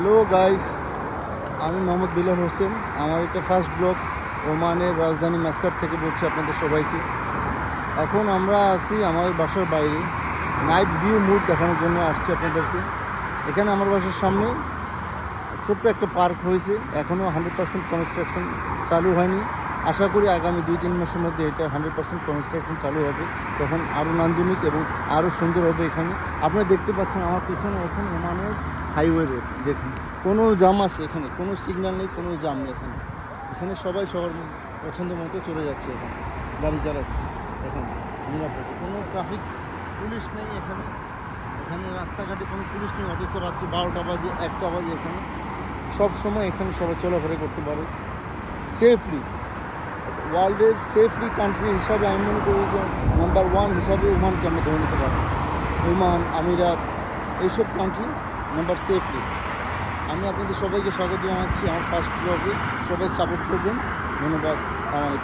Hello guys আমি মোহাম্মদ বিলাল হোসেন। আমার এটা ফার্স্ট ব্লক ওমানের রাজধানী মাস্কাট থেকে বলছি আপনাদের সবাইকে। এখন আমরা আসি আমার বাসার বাইরে। নাইট ভিউ মুড দেখানোর জন্য আসছি আপনাদেরকে। এখানে আমার বাসার সামনে ছোট্ট একটা পার্ক হয়েছে। এখনও হান্ড্রেড পার্সেন্ট কনস্ট্রাকশন চালু হয়নি। আশা করি আগামী দুই, তিন মাসের মধ্যে এটা হান্ড্রেড পার্সেন্ট কনস্ট্রাকশন চালু হবে। তখন আরও নান্দনিক এবং আরও সুন্দর হবে এখানে। আপনারা দেখতে পাচ্ছেন আমার পিছনে এখন ওমানের হাইওয়ে রোড, দেখুন। কোনো জাম আছে এখানে, কোনো সিগন্যাল নেই, কোনো জাম নেই এখানে। এখানে সবাই সবার পছন্দ মতো চলে যাচ্ছে এখানে, গাড়ি চালাচ্ছে এখানে, নিরাপদে। কোনো ট্রাফিক পুলিশ নেই এখানে। এখানে রাস্তাঘাটে কোনো পুলিশ নেই, অথচ রাত্রি বারোটা বাজে, একটা বাজে এখানে। সব সময় এখানে সবাই চলাফেরা করতে পারে। সেফলি ওয়ার্ল্ডের সেফলি কান্ট্রি হিসাবে আমি মনে করি যে নাম্বার ওয়ান হিসাবে ওমানকে আমরা ধরে নিতে পারি। ওমান, আমিরাত, এইসব কান্ট্রি নাম্বার সেফলি আমি আপনাদের সবাইকে স্বাগত জানাচ্ছি আমার ফার্স্ট ব্লগে সবাই সাপোর্ট করবেন। ধন্যবাদ। আমার